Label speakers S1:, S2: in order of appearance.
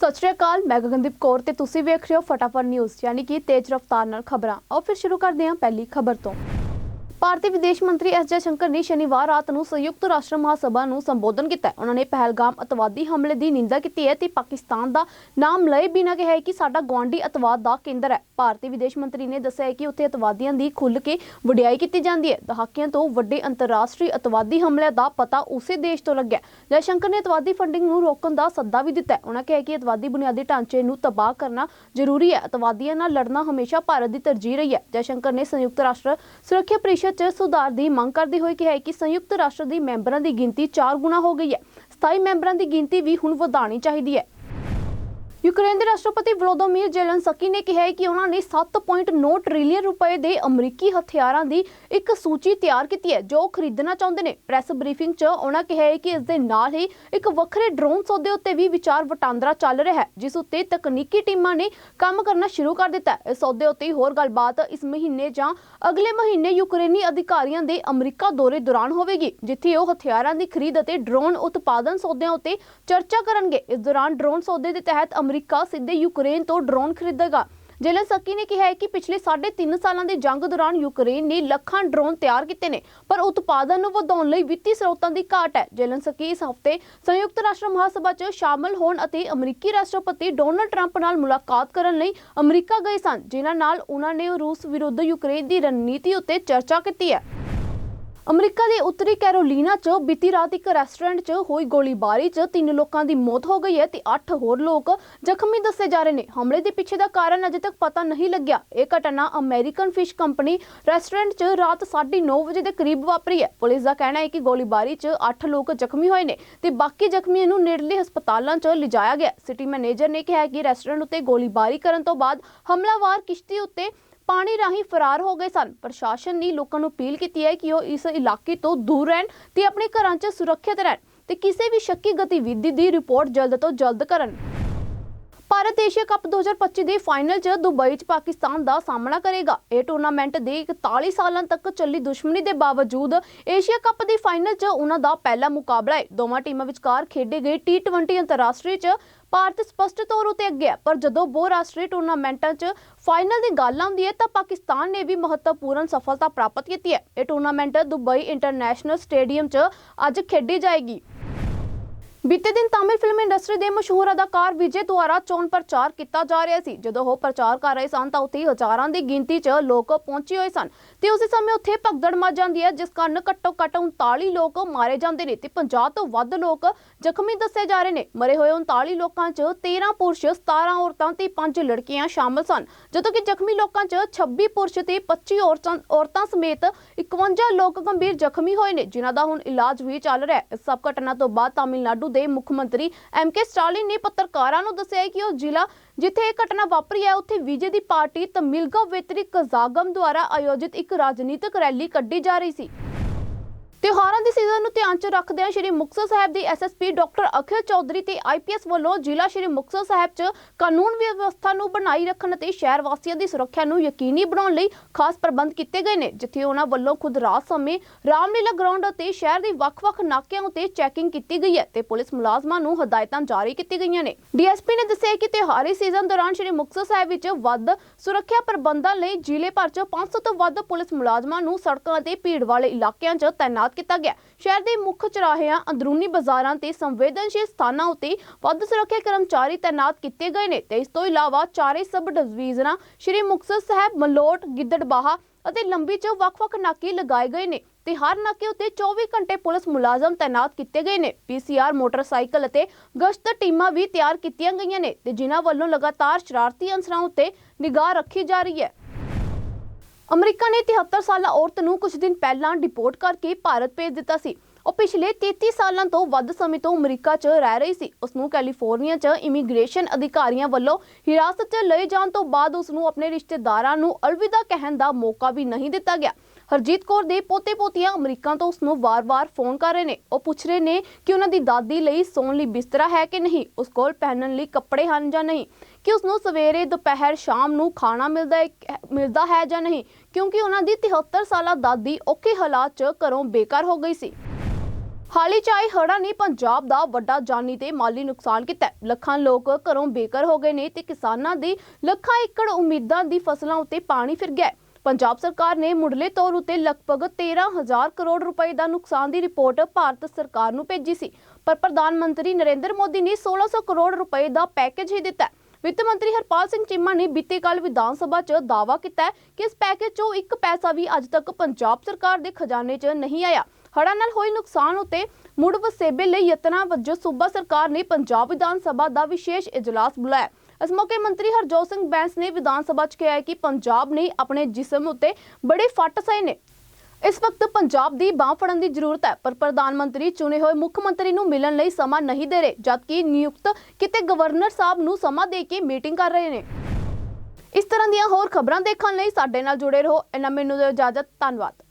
S1: ਸਤਿ ਸ਼੍ਰੀ ਅਕਾਲ, ਮੈਂ ਗਗਨਦੀਪ ਕੌਰ ਤੇ ਤੁਸੀਂ ਵੇਖ ਰਹੇ ਹੋ ਫਟਾਫਟ ਨਿਊਜ਼, ਯਾਨੀ ਕਿ ਤੇਜ਼ ਰਫ਼ਤਾਰ ਨਾਲ ਖਬਰਾਂ। ਆਓ ਫਿਰ ਸ਼ੁਰੂ ਕਰਦੇ ਹਾਂ ਪਹਿਲੀ ਖਬਰ ਤੋਂ। ਭਾਰਤੀ ਵਿਦੇਸ਼ ਮੰਤਰੀ ਐਸ ਜੈਸ਼ੰਕਰ ਨੇ ਸ਼ਨੀਵਾਰ ਰਾਤ ਨੂੰ ਸੰਯੁਕਤ ਰਾਸ਼ਟਰ ਮਹਾਸਭਾ ਨੂੰ ਸੰਬੋਧਨ ਕੀਤਾ ਉਹਨਾਂ ਨੇ ਪਹਿਲਗਾਮ ਅਤਵਾਦੀ ਹਮਲੇ ਦੀ ਨਿੰਦਾ ਕੀਤੀ ਹੈ ਤੇ ਪਾਕਿਸਤਾਨ ਦਾ ਨਾਮ ਲਏ ਬਿਨਾਂ ਕਿਹਾ ਕਿ ਸਾਡਾ ਗੁਆਂਢੀ ਅਤਵਾਦ ਦਾ ਕੇਂਦਰ ਹੈ। ਭਾਰਤੀ ਵਿਦੇਸ਼ ਮੰਤਰੀ ਨੇ ਦੱਸਿਆ ਕਿ ਉੱਥੇ ਅਤਵਾਦੀਆਂ ਦੀ ਖੁੱਲ੍ਹ ਕੇ ਵਡਿਆਈ ਕੀਤੀ ਜਾਂਦੀ ਹੈ। ਦਹਾਕਿਆਂ ਤੋਂ ਵੱਡੇ ਅੰਤਰਰਾਸ਼ਟਰੀ ਅਤਵਾਦੀ ਹਮਲਿਆਂ ਦਾ ਪਤਾ ਉਸੇ ਦੇਸ਼ ਤੋਂ ਲੱਗਿਆ ਜੈਸ਼ੰਕਰ ਨੇ ਅਤਵਾਦੀ ਫੰਡਿੰਗ ਨੂੰ ਰੋਕਣ ਦਾ ਸੱਦਾ ਵੀ ਦਿੱਤਾ ਹੈ। ਉਹਨਾਂ ਕਿਹਾ ਕਿ ਅਤਵਾਦੀ ਬੁਨਿਆਦੀ ਢਾਂਚੇ ਨੂੰ ਤਬਾਹ ਕਰਨਾ ਜ਼ਰੂਰੀ ਹੈ। ਅਤਵਾਦੀਆਂ ਨਾਲ ਲੜਨਾ ਹਮੇਸ਼ਾ ਭਾਰਤ ਦੀ ਤਰਜੀਹ ਰਹੀ ਹੈ। ਜੈਸ਼ੰਕਰ ਨੇ ਸੰਯੁਕਤ ਰਾਸ਼ਟਰ ਸੁਰੱਖਿਆ ਪਰਿਸ਼ਦ 'ਚ ਸੁਧਾਰ ਦੀ ਮੰਗ ਕਰਦੇ ਹੋਏ ਕਿਹਾ ਹੈ ਕਿ ਸੰਯੁਕਤ ਰਾਸ਼ਟਰ ਦੀ ਮੈਂਬਰਾਂ ਦੀ ਗਿਣਤੀ 4 ਗੁਣਾ ਹੋ ਗਈ ਹੈ। ਸਥਾਈ ਮੈਂਬਰਾਂ ਦੀ ਗਿਣਤੀ ਵੀ ਹੁਣ ਵਧਾਉਣੀ ਚਾਹੀਦੀ ਹੈ। ਯੂਕਰੇਨ ਦੇ ਰਾਸ਼ਟਰਪਤੀ ਵਲੋਦੋਮੀਰ ਜ਼ੈਲੈਂਸਕੀ ਨੇ ਕਿਹਾ ਹੈ ਕਿ ਉਹਨਾਂ ਨੇ 7.9 ਟ੍ਰਿਲੀਅਨ ਰੁਪਏ ਦੇ ਅਮਰੀਕੀ ਹਥਿਆਰਾਂ ਦੀ ਇੱਕ ਸੂਚੀ ਤਿਆਰ ਕੀਤੀ ਹੈ, ਜੋ ਖਰੀਦਣਾ ਚਾਹੁੰਦੇ ਨੇ। ਪ੍ਰੈਸ ਬਰੀਫਿੰਗ 'ਚ ਉਹਨਾਂ ਕਿਹਾ ਹੈ ਕਿ ਇਸ ਦੇ ਨਾਲ ਹੀ ਇੱਕ ਵੱਖਰੇ ਡਰੋਨ ਸੌਦੇ ਉੱਤੇ ਵੀ ਵਿਚਾਰ ਵਟਾਂਦਰਾ ਚੱਲ ਰਿਹਾ ਹੈ, ਜਿਸ ਉੱਤੇ ਤਕਨੀਕੀ ਟੀਮਾਂ ਨੇ ਕੰਮ ਕਰਨਾ ਸ਼ੁਰੂ ਕਰ ਦਿੱਤਾ ਹੈ। ਇਸ ਸੌਦੇ ਉੱਤੇ ਹੋਰ ਗੱਲਬਾਤ ਇਸ ਮਹੀਨੇ ਜਾਂ ਅਗਲੇ ਮਹੀਨੇ ਯੂਕਰੇਨੀ ਅਧਿਕਾਰੀਆਂ ਦੇ ਅਮਰੀਕਾ ਦੌਰੇ ਦੌਰਾਨ ਹੋਵੇਗੀ, ਜਿੱਥੇ ਉਹ ਹਥਿਆਰਾਂ ਦੀ ਖਰੀਦ ਅਤੇ ਡਰੋਨ ਉਤਪਾਦਨ ਸੌਦਿਆਂ ਉੱਤੇ ਚਰਚਾ ਕਰਨਗੇ। ਇਸ ਦੌਰਾਨ ਡਰੋਨ ਸੌਦੇ ਦੇ ਤਹਿਤ ਅਮਰੀਕਾ ਸਿੱਧੇ ਯੂਕਰੇਨ ਤੋਂ ਡਰੋਨ ਖਰੀਦੇਗਾ। ਜ਼ੈਲੈਂਸਕੀ ਨੇ ਕਿਹਾ ਹੈ ਕਿ ਪਿਛਲੇ 3.5 ਸਾਲਾਂ ਦੀ ਜੰਗ ਦੌਰਾਨ ਯੂਕਰੇਨ ਨੇ ਲੱਖਾਂ ਡਰੋਨ ਤਿਆਰ ਕੀਤੇ ਨੇ, ਪਰ ਉਤਪਾਦਨ ਨੂੰ ਵਧਾਉਣ ਲਈ ਵਿੱਤੀ ਸਰੋਤਾਂ ਦੀ ਘਾਟ ਹੈ। ਜ਼ੈਲੈਂਸਕੀ ਇਸ ਹਫ਼ਤੇ ਸੰਯੁਕਤ ਰਾਸ਼ਟਰ ਮਹਾਸਭਾ 'ਚ ਸ਼ਾਮਲ ਹੋਣ ਅਤੇ ਅਮਰੀਕੀ ਰਾਸ਼ਟਰਪਤੀ ਡੋਨਲਡ ਟਰੰਪ ਨਾਲ ਮੁਲਾਕਾਤ ਕਰਨ ਲਈ ਅਮਰੀਕਾ ਗਏ ਸਨ, ਜਿਨ੍ਹਾਂ ਨਾਲ ਉਹਨਾਂ ਨੇ ਰੂਸ ਵਿਰੁੱਧ ਯੂਕਰੇਨ ਦੀ ਰਣਨੀਤੀ ਉੱਤੇ ਚਰਚਾ ਕੀਤੀ ਹੈ। ਅਮਰੀਕਾ ਦੇ ਉੱਤਰੀ ਕੈਰੋਲੀਨਾ 'ਚ ਬੀਤੀ ਰਾਤ ਇੱਕ ਰੈਸਟੋਰੈਂਟ 'ਚ ਹੋਈ ਗੋਲੀਬਾਰੀ 'ਚ ਤਿੰਨ ਲੋਕਾਂ ਦੀ ਮੌਤ ਹੋ ਗਈ ਹੈ ਤੇ 8 ਹੋਰ ਲੋਕ ਜ਼ਖਮੀ ਦੱਸੇ ਜਾ ਰਹੇ ਨੇ। ਹਮਲੇ ਦੇ ਪਿੱਛੇ ਦਾ ਕਾਰਨ ਅਜੇ ਤੱਕ ਪਤਾ ਨਹੀਂ ਲੱਗਿਆ। ਇਹ ਘਟਨਾ ਅਮਰੀਕਨ ਫਿਸ਼ ਕੰਪਨੀ ਰੈਸਟੋਰੈਂਟ 'ਚ ਰਾਤ 9:30 ਵਜੇ ਦੇ ਕਰੀਬ ਵਾਪਰੀ ਹੈ। ਪੁਲਿਸ ਦਾ ਕਹਿਣਾ ਹੈ ਕਿ ਗੋਲੀਬਾਰੀ 'ਚ 8 ਲੋਕ ਜ਼ਖਮੀ ਹੋਏ ਨੇ ਤੇ ਬਾਕੀ ਜ਼ਖਮੀਆਂ ਨੂੰ ਨੇੜਲੇ ਹਸਪਤਾਲਾਂ 'ਚ ਲਿਜਾਇਆ ਗਿਆ ਸਿਟੀ ਮੈਨੇਜਰ ਨੇ ਕਿਹਾ ਕਿ ਰੈਸਟੋਰੈਂਟ ਉੱਤੇ ਗੋਲੀਬਾਰੀ ਕਰਨ ਤੋਂ ਬਾਅਦ ਹਮਲਾਵਰ ਕਿਸ਼ਤੀ ਉੱਤੇ ਪਾਣੀ ਰਾਹੀਂ ਫਰਾਰ ਹੋ ਗਏ ਸਨ। ਪ੍ਰਸ਼ਾਸਨ ਨੇ ਲੋਕਾਂ ਨੂੰ ਅਪੀਲ ਕੀਤੀ ਹੈ ਕਿ ਉਹ ਇਸ ਇਲਾਕੇ ਤੋਂ ਦੂਰ ਰਹਿਣ ਤੇ ਆਪਣੇ ਘਰਾਂ 'ਚ ਸੁਰੱਖਿਅਤ ਰਹਿਣ ਤੇ ਕਿਸੇ ਵੀ ਸ਼ੱਕੀ ਗਤੀਵਿਧੀ ਦੀ ਰਿਪੋਰਟ ਜਲਦ ਤੋਂ ਜਲਦ ਕਰਨ। ਭਾਰਤ ਏਸ਼ੀਆ ਕੱਪ 2025 ਦੇ ਫਾਈਨਲ 'ਚ ਦੁਬਈ 'ਚ ਪਾਕਿਸਤਾਨ ਦਾ ਸਾਹਮਣਾ ਕਰੇਗਾ। ਇਹ ਟੂਰਨਾਮੈਂਟ ਦੇ 41 ਸਾਲਾਂ ਤੱਕ ਚੱਲੀ ਦੁਸ਼ਮਣੀ ਦੇ ਬਾਵਜੂਦ ਏਸ਼ੀਆ ਕੱਪ ਦੀ ਫਾਈਨਲ 'ਚ ਉਹਨਾਂ ਦਾ ਪਹਿਲਾ ਮੁਕਾਬਲਾ ਹੈ। ਦੋਵਾਂ ਟੀਮਾਂ ਵਿਚਕਾਰ ਖੇਡੇ ਗਏ T20 ਅੰਤਰਰਾਸ਼ਟਰੀ 'ਚ ਭਾਰਤ ਸਪਸ਼ਟ ਤੌਰ ਉਤੇ ਅੱਗੇ ਹੈ, ਪਰ ਜਦੋਂ ਬਹੁ ਰਾਸ਼ਟਰੀ ਟੂਰਨਾਮੈਂਟਾਂ 'ਚ ਫਾਈਨਲ ਦੀ ਗੱਲ ਆਉਂਦੀ ਹੈ ਤਾਂ ਪਾਕਿਸਤਾਨ ਨੇ ਵੀ ਮਹੱਤਵਪੂਰਨ ਸਫਲਤਾ ਪ੍ਰਾਪਤ ਕੀਤੀ ਹੈ। ਇਹ ਟੂਰਨਾਮੈਂਟ ਦੁਬਈ ਇੰਟਰਨੈਸ਼ਨਲ ਸਟੇਡੀਅਮ 'ਚ ਅੱਜ ਖੇਡੀ ਜਾਏਗੀ। ਬੀਤੇ ਦਿਨ ਤਾਮਿਲ ਫਿਲਮ ਇੰਡਸਟਰੀ ਦੇ ਮਸ਼ਹੂਰ ਅਦਾਕਾਰ ਵਿਜੇ ਦੁਆਰਾ ਚੋਣ ਪ੍ਰਚਾਰ ਕੀਤਾ ਜਾ ਰਿਹਾ ਸੀ। ਜਦੋਂ ਉਹ ਪ੍ਰਚਾਰ ਕਰ ਰਹੇ ਸਨ, ਤਾਂ ਉੱਥੇ ਹਜ਼ਾਰਾਂ ਦੀ ਗਿਣਤੀ 'ਚ ਲੋਕ ਪਹੁੰਚੇ ਹੋਏ ਸਨ ਤੇ ਉਸੇ ਸਮੇਂ ਉੱਥੇ ਭਗਦੜ ਮਚ ਜਾਂਦੀ ਹੈ, ਜਿਸ ਕਾਰਨ ਘੱਟੋ ਘੱਟ 39 ਲੋਕ ਮਾਰੇ ਜਾਂਦੇ ਨੇ ਤੇ 50 ਤੋਂ ਵੱਧ ਲੋਕ ਜ਼ਖਮੀ ਦੱਸੇ ਜਾ ਰਹੇ ਨੇ। ਮਰੇ ਹੋਏ 39 ਲੋਕਾਂ 'ਚ 13 ਪੁਰਸ਼ 17 ਔਰਤਾਂ ਤੇ 5 ਲੜਕੀਆਂ ਸ਼ਾਮਲ ਸਨ, ਜਦੋਂ ਕਿ ਜ਼ਖਮੀ ਲੋਕਾਂ 'ਚ 26 ਪੁਰਸ਼ ਤੇ 25 ਔਰਤਾਂ ਔਰਤਾਂ ਸਮੇਤ 51 ਲੋਕ ਗੰਭੀਰ ਜ਼ਖਮੀ ਹੋਏ ਨੇ, ਜਿਨ੍ਹਾਂ ਦਾ ਹੁਣ ਇਲਾਜ ਵੀ ਚੱਲ ਰਿਹਾ ਹੈ। ਇਸ ਸਭ ਘਟਨਾ ਤੋਂ ਬਾਅਦ ਤਾਮਿਲਨਾਡੂ ਦੇ ਮੁੱਖ ਮੰਤਰੀ ਐਮ ਕੇ ਸਟਾਲਿਨ ਨੇ ਪੱਤਰਕਾਰਾਂ ਨੂੰ ਦੱਸਿਆ ਕਿ ਉਹ ਜ਼ਿਲ੍ਹਾ ਜਿੱਥੇ ਇਹ ਘਟਨਾ ਵਾਪਰੀ ਹੈ, ਉੱਥੇ ਵਿਜੇ ਦੀ ਪਾਰਟੀ ਤਮਿਲਗਾ ਵੇਤਰੀ ਕਜ਼ਾਗਮ ਦੁਆਰਾ ਆਯੋਜਿਤ ਇੱਕ ਰਾਜਨੀਤਿਕ ਰੈਲੀ ਕੱਢੀ ਜਾ ਰਹੀ ਸੀ। ਤਿਉਹਾਰਾਂ ਦੇ ਸੀਜ਼ਨ ਨੂੰ ਧਿਆਨ 'ਚ ਰੱਖਦਿਆਂ ਸ਼੍ਰੀ ਮੁਕਤਸਰ ਸਾਹਿਬ ਦੇ ਐਸਐਸਪੀ ਡਾਕਟਰ ਅਖਿਲ ਚੌਧਰੀ ਤੇ ਆਈਪੀਐਸ ਵੱਲੋਂ ਜ਼ਿਲ੍ਹਾ ਸ਼੍ਰੀ ਮੁਕਤਸਰ ਸਾਹਿਬ 'ਚ ਕਾਨੂੰਨ ਵਿਵਸਥਾ ਨੂੰ ਬਣਾਈ ਰੱਖਣ ਅਤੇ ਸ਼ਹਿਰ ਵਾਸੀਆਂ ਦੀ ਸੁਰੱਖਿਆ ਨੂੰ ਯਕੀਨੀ ਬਣਾਉਣ ਲਈ ਖਾਸ ਪ੍ਰਬੰਧ ਕੀਤੇ ਗਏ ਨੇ, ਜਿੱਥੇ ਉਹਨਾਂ ਵੱਲੋਂ ਖੁਦ ਰਾਤ ਸਮੇਂ ਰਾਮਲੀਲਾ ਗਰਾਊਂਡ ਅਤੇ ਸ਼ਹਿਰ ਦੇ ਵੱਖ-ਵੱਖ ਨਾਕਿਆਂ ਉੱਤੇ ਚੈਕਿੰਗ ਕੀਤੀ ਗਈ ਹੈ ਤੇ ਪੁਲਿਸ ਮੁਲਾਜ਼ਮਾਂ ਨੂੰ ਹਦਾਇਤਾਂ ਜਾਰੀ ਕੀਤੀ ਗਈਆਂ ਨੇ। ਡੀਐਸਪੀ ਨੇ ਦੱਸਿਆ ਕਿ ਤਿਉਹਾਰੀ ਸੀਜ਼ਨ ਦੌਰਾਨ ਸ਼੍ਰੀ ਮੁਕਤਸਰ ਸਾਹਿਬ ਵਿੱਚ ਵੱਧ ਸੁਰੱਖਿਆ ਪ੍ਰਬੰਧਾਂ ਲਈ ਜ਼ਿਲ੍ਹੇ ਭਰ 'ਚ 500 ਤੋਂ ਵੱਧ ਪੁਲਿਸ ਮੁਲਾਜ਼ਮਾਂ ਨੂੰ ਸੜਕਾਂ ਅਤੇ ਭੀੜ ਵਾਲੇ ਇਲਾਕਿਆਂ 'ਚ ਤਾਇਨਾਤ ਕੀਤਾ ਗਿਆ। ਸ਼ਹਿਰ ਦੇ ਮੁੱਖ ਚੌਰਾਹਿਆਂ, ਅੰਦਰੂਨੀ ਬਾਜ਼ਾਰਾਂ ਤੇ ਸੰਵੇਦਨਸ਼ੀਲ ਸਥਾਨਾਂ ਉੱਤੇ ਵੱਧ ਸੁਰੱਖਿਆ ਕਰਮਚਾਰੀ ਤਾਇਨਾਤ ਕੀਤੇ ਗਏ ਨੇ ਤੇ ਇਸ ਤੋਂ ਇਲਾਵਾ ਚਾਰੇ ਸਬ ਡਿਵੀਜ਼ਨਾਂ ਸ਼੍ਰੀ ਮੁਕਤਸਰ ਸਾਹਿਬ, ਮਲੋਟ, ਗਿੱਦੜਬਾਹਾ ਅਤੇ ਲੰਬੀ 'ਚ ਵੱਖ-ਵੱਖ ਨਾਕੇ ਲਗਾਏ ਗਏ ਨੇ ਤੇ ਹਰ ਨਾਕੇ ਉੱਤੇ 24 ਘੰਟੇ ਪੁਲਿਸ ਮੁਲਾਜ਼ਮ ਤਾਇਨਾਤ ਕੀਤੇ ਗਏ ਨੇ। ਪੀਸੀਆਰ ਮੋਟਰਸਾਈਕਲ ਅਤੇ ਗਸ਼ਤ ਟੀਮਾਂ ਵੀ ਤਿਆਰ ਕੀਤੀਆਂ ਗਈਆਂ ਨੇ ਤੇ ਜਿਨ੍ਹਾਂ ਵੱਲੋਂ ਲਗਾਤਾਰ ਸ਼ਰਾਰਤੀ ਅੰਸਰਾਂ ਉੱਤੇ ਨਿਗਾਹ ਰੱਖੀ ਜਾ ਰਹੀ ਹੈ। ਅਮਰੀਕਾ ਨੇ 73 ਸਾਲਾ ਔਰਤ ਨੂੰ ਕੁਝ ਦਿਨ ਪਹਿਲਾਂ ਡਿਪੋਰਟ ਕਰਕੇ ਭਾਰਤ ਭੇਜ ਦਿੱਤਾ ਸੀ। ਉਹ ਪਿਛਲੇ 33 ਸਾਲਾਂ ਤੋਂ ਵੱਧ ਸਮੇਂ ਤੋਂ ਅਮਰੀਕਾ 'ਚ ਰਹਿ ਰਹੀ ਸੀ। ਉਸ ਨੂੰ ਕੈਲੀਫੋਰਨੀਆ 'ਚ ਇਮੀਗ੍ਰੇਸ਼ਨ ਅਧਿਕਾਰੀਆਂ ਵੱਲੋਂ ਹਿਰਾਸਤ 'ਚ ਲਏ ਜਾਣ ਤੋਂ ਬਾਅਦ ਉਸ ਨੂੰ ਆਪਣੇ ਰਿਸ਼ਤੇਦਾਰਾਂ ਨੂੰ ਅਲਵਿਦਾ ਕਹਿਣ ਦਾ ਮੌਕਾ ਵੀ ਨਹੀਂ ਦਿੱਤਾ ਗਿਆ। ਹਰਜੀਤ ਕੌਰ ਦੇ ਪੋਤੇ-ਪੋਤੀਆਂ ਅਮਰੀਕਾ ਤੋਂ ਉਸ ਨੂੰ ਵਾਰ-ਵਾਰ ਫੋਨ ਕਰ ਰਹੇ ਨੇ। ਉਹ ਪੁੱਛ ਰਹੇ ਨੇ ਕਿ ਉਹਨਾਂ ਦੀ ਦਾਦੀ ਲਈ ਸੌਣ ਲਈ ਬਿਸਤਰਾ ਹੈ ਕਿ ਨਹੀਂ? ਉਸ ਕੋਲ ਪਹਿਨਣ ਲਈ ਕੱਪੜੇ ਹਨ ਜਾਂ ਨਹੀਂ? ਕਿ ਉਸ ਨੂੰ ਸਵੇਰੇ, ਦੁਪਹਿਰ, ਸ਼ਾਮ ਨੂੰ ਖਾਣਾ ਮਿਲਦਾ ਮਿਲਦਾ ਹੈ ਜਾਂ ਨਹੀਂ? ਕਿਉਂਕਿ ਉਹਨਾਂ ਦੀ 73 ਸਾਲਾ ਦਾਦੀ ਔਖੇ ਹਾਲਾਤ 'ਚ ਘਰੋਂ ਬੇਕਾਰ ਹੋ ਗਈ ਸੀ। ਹਾਲੀ ਚਾਈ ਹੜਾ ਨੇ ਪੰਜਾਬ ਦਾ ਵੱਡਾ ਜਾਨੀ ਤੇ ਮਾਲੀ ਨੁਕਸਾਨ ਕੀਤਾ ਲੱਖਾਂ ਲੋਕ ਘਰੋਂ ਬੇਘਰ ਹੋ ਗਏ ਨੇ ਤੇ ਕਿਸਾਨਾਂ ਦੀ ਲੱਖਾਂ ਏਕੜ ਉਮੀਦਾਂ ਦੀ ਫਸਲਾਂ ਉੱਤੇ ਪਾਣੀ ਫਿਰ ਗਿਆ ਪੰਜਾਬ ਸਰਕਾਰ ਨੇ ਮੁੱਢਲੇ ਤੌਰ ਉੱਤੇ ਲਗਭਗ 13000 ਕਰੋੜ ਰੁਪਏ ਦਾ ਨੁਕਸਾਨ ਦੀ ਰਿਪੋਰਟ ਭਾਰਤ ਸਰਕਾਰ ਨੂੰ ਭੇਜੀ ਸੀ। ਪਰ ਪ੍ਰਧਾਨ ਮੰਤਰੀ ਨਰਿੰਦਰ ਮੋਦੀ ਨੇ 1600 ਕਰੋੜ ਰੁਪਏ ਦਾ ਪੈਕੇਜ ਹੀ ਦਿੱਤਾ ਵਿੱਤ ਮੰਤਰੀ ਹਰਪਾਲ ਸਿੰਘ ਚੀਮਾ ਨੇ ਬੀਤੇ ਕੱਲ ਵਿਧਾਨ ਸਭਾ 'ਚ ਦਾਅਵਾ ਕੀਤਾ ਕਿ ਇਸ ਪੈਕੇਜ 'ਚੋਂ ਇੱਕ ਪੈਸਾ ਵੀ ਅੱਜ ਤੱਕ ਪੰਜਾਬ ਸਰਕਾਰ ਦੇ ਖਜ਼ਾਨੇ 'ਚ ਨਹੀਂ ਆਇਆ। ਹੜ੍ਹਾਂ ਨਾਲ ਹੋਏ ਨੁਕਸਾਨ ਉਤੇ ਮੁੜ ਵਸੇਬੇ ਲਈ ਯਤਨਾਂ ਵਜੋਂ ਸੂਬਾ ਸਰਕਾਰ ਨੇ ਪੰਜਾਬ ਵਿਧਾਨ ਸਭਾ ਦਾ ਵਿਸ਼ੇਸ਼ ਇਜਲਾਸ ਬੁਲਾਇਆ। ਇਸ ਮੌਕੇ ਮੰਤਰੀ ਹਰਜੋਤ ਸਿੰਘ ਬੈਂਸ ਨੇ ਵਿਧਾਨ ਸਭਾ 'ਚ ਕਿਹਾ ਕਿ ਪੰਜਾਬ ਨੇ ਆਪਣੇ ਜਿਸਮ ਉਤੇ ਬੜੇ ਫੱਟ ਸਹੇ ਨੇ। ਇਸ ਵਕਤ ਪੰਜਾਬ ਦੀ ਬਾਹ ਫੜਨ ਦੀ ਜ਼ਰੂਰਤ ਹੈ, ਪਰ ਪ੍ਰਧਾਨ ਮੰਤਰੀ ਚੁਣੇ ਹੋਏ ਮੁੱਖ ਮੰਤਰੀ ਨੂੰ ਮਿਲਣ ਲਈ ਸਮਾਂ ਨਹੀਂ ਦੇ ਰਹੇ, ਜਦਕਿ ਨਿਯੁਕਤ ਕਿਤੇ ਗਵਰਨਰ ਸਾਹਿਬ ਨੂੰ ਸਮਾਂ ਦੇ ਕੇ ਮੀਟਿੰਗ ਕਰ ਰਹੇ ਨੇ। ਇਸ ਤਰ੍ਹਾਂ ਦੀਆਂ ਹੋਰ ਖਬਰਾਂ ਦੇਖਣ ਲਈ ਸਾਡੇ ਨਾਲ ਜੁੜੇ ਰਹੋ। ਇਹਨਾਂ ਮੈਨੂੰ ਦਿਓ ਇਜਾਜ਼ਤ, ਧੰਨਵਾਦ।